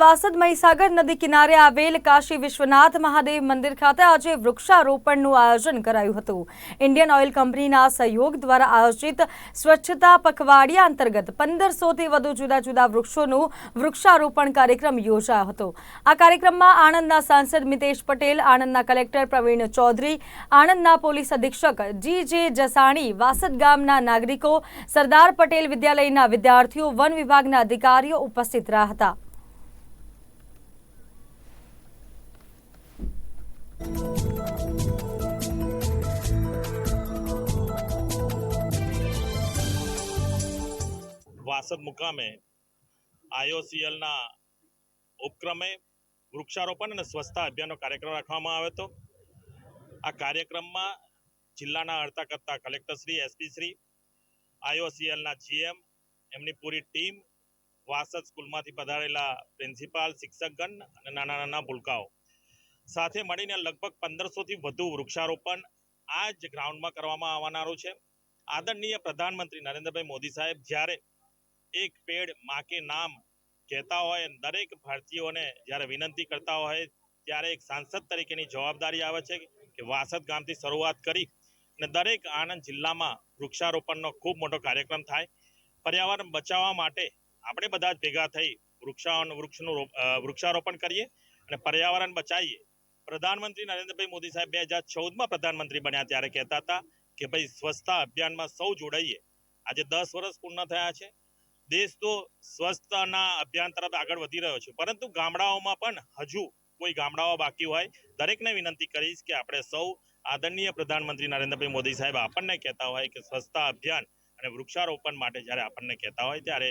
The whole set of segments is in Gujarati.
વાસદ મહીસાગર નદી કિનારે આવેલ કાશી વિશ્વનાથ મહાદેવ મંદિર ખાતે આજે વૃક્ષારોપણનું આયોજન કરાયું હતું. ઇન્ડિયન ઓઇલ કંપનીના સહયોગ દ્વારા આયોજિત સ્વચ્છતા પખવાડિયા અંતર્ગત પંદરસોથી વધુ જુદા જુદા વૃક્ષોનું વૃક્ષારોપણ કાર્યક્રમ યોજાયો હતો. આ કાર્યક્રમમાં આણંદના સાંસદ મિતેશ પટેલ, આણંદના કલેક્ટર પ્રવીણ ચૌધરી, આણંદના પોલીસ અધિક્ષક જી જે જસાણી, વાસદ ગામના નાગરિકો, સરદાર પટેલ વિદ્યાલયના વિદ્યાર્થીઓ, વન વિભાગના અધિકારીઓ ઉપસ્થિત રહ્યા હતા. વાસદ મુકામે આઈઓસીએલના ઉપક્રમે વૃક્ષારોપણ અને સ્વચ્છતા અભિયાનનો કાર્યક્રમ રાખવામાં આવ્યો હતો. આ કાર્યક્રમમાં જિલ્લાના અડતા કરતા કલેક્ટરશ્રી એસપીશ્રી આઈઓસીએલના જીએમ, એમની પૂરી ટીમ, વાસદ સ્કૂલમાંથી પધારેલા પ્રિન્સિપાલ, શિક્ષકગણ અને નાના નાના ભૂલકાઓ સાથે મળીને લગભગ પંદરસોથી વધુ વૃક્ષારોપણ આ જ ગ્રાઉન્ડમાં કરવામાં આવનારું છે. આદરણીય પ્રધાનમંત્રી નરેન્દ્રભાઈ મોદી સાહેબ, જ્યારે એક પેડમાં કે નામ કહેતા હોય, દરેક ભારતીયોને જ્યારે વિનંતી કરતા હોય, ત્યારે એક સાંસદ તરીકેની જવાબદારી આવે છે કે વાસદ ગામથી શરૂઆત કરી અને દરેક આણંદ જિલ્લામાં વૃક્ષારોપણનો ખૂબ મોટો કાર્યક્રમ થાય. પર્યાવરણ બચાવવા માટે આપણે બધા જ ભેગા થઈ વૃક્ષારોપણ વૃક્ષનું વૃક્ષારોપણ કરીએ અને પર્યાવરણ બચાવીએ. પ્રધાનમંત્રી નરેન્દ્રભાઈ મોદી સાહેબ બે હજાર ચૌદમાં પ્રધાનમંત્રી બન્યા ત્યારે કહેતા હતા કે ભાઈ સ્વચ્છતા અભિયાનમાં સૌ જોડાઈએ. આજે દસ વર્ષ પૂર્ણ થયા છે. દેશ તો સ્વચ્છતાના અભિયાન તરફ આગળ વધી રહ્યો છે. પરંતુ ગામડાઓમાં પણ હજુ કોઈ ગામડાઓ બાકી હોય, દરેકને વિનંતી કરીશ કે આપણે સૌ આદરણીય પ્રધાનમંત્રી નરેન્દ્રભાઈ મોદી સાહેબ આપણને કહેતા હોય કે સ્વચ્છતા અભિયાન અને વૃક્ષારોપણ માટે જ્યારે આપણને કહેતા હોય ત્યારે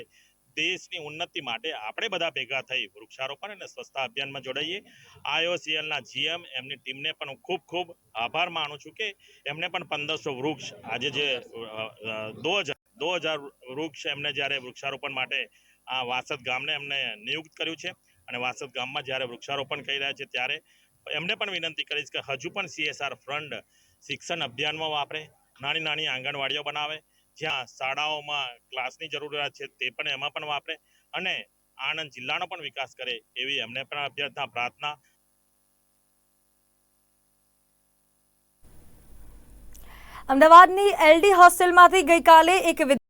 દેશની ઉન્નતિ માટે આપણે બધા ભેગા થઈ વૃક્ષારોપણ અને સ્વચ્છતા અભિયાનમાં જોડાઈએ. આઈઓસીએલના જીએમ એમની ટીમને પણ હું ખૂબ ખૂબ આભાર માનું છું કે એમને પણ પંદરસો વૃક્ષ આજે જે દો હજાર દો હજાર વૃક્ષ એમને જ્યારે વૃક્ષારોપણ માટે આ વાસદ ગામને એમને નિયુક્ત કર્યું છે અને વાસદ ગામમાં જ્યારે વૃક્ષારોપણ કરી રહ્યા છે ત્યારે એમને પણ વિનંતી કરીશ કે હજુ પણ સીએસઆર ફંડ શિક્ષણ અભિયાનમાં વાપરે નાની નાની આંગણવાડીઓ બનાવે જ્યાં શાળાઓમાં ક્લાસની જરૂરિયાત છે તે પણ એમાં પણ વાપરે અને આણંદ જિલ્લાનો પણ વિકાસ કરે એવી એમને પણ અભ્યર્થના, પ્રાર્થના. અમદાવાદની એલડી હોસ્ટેલમાંથી ગઈકાલે એક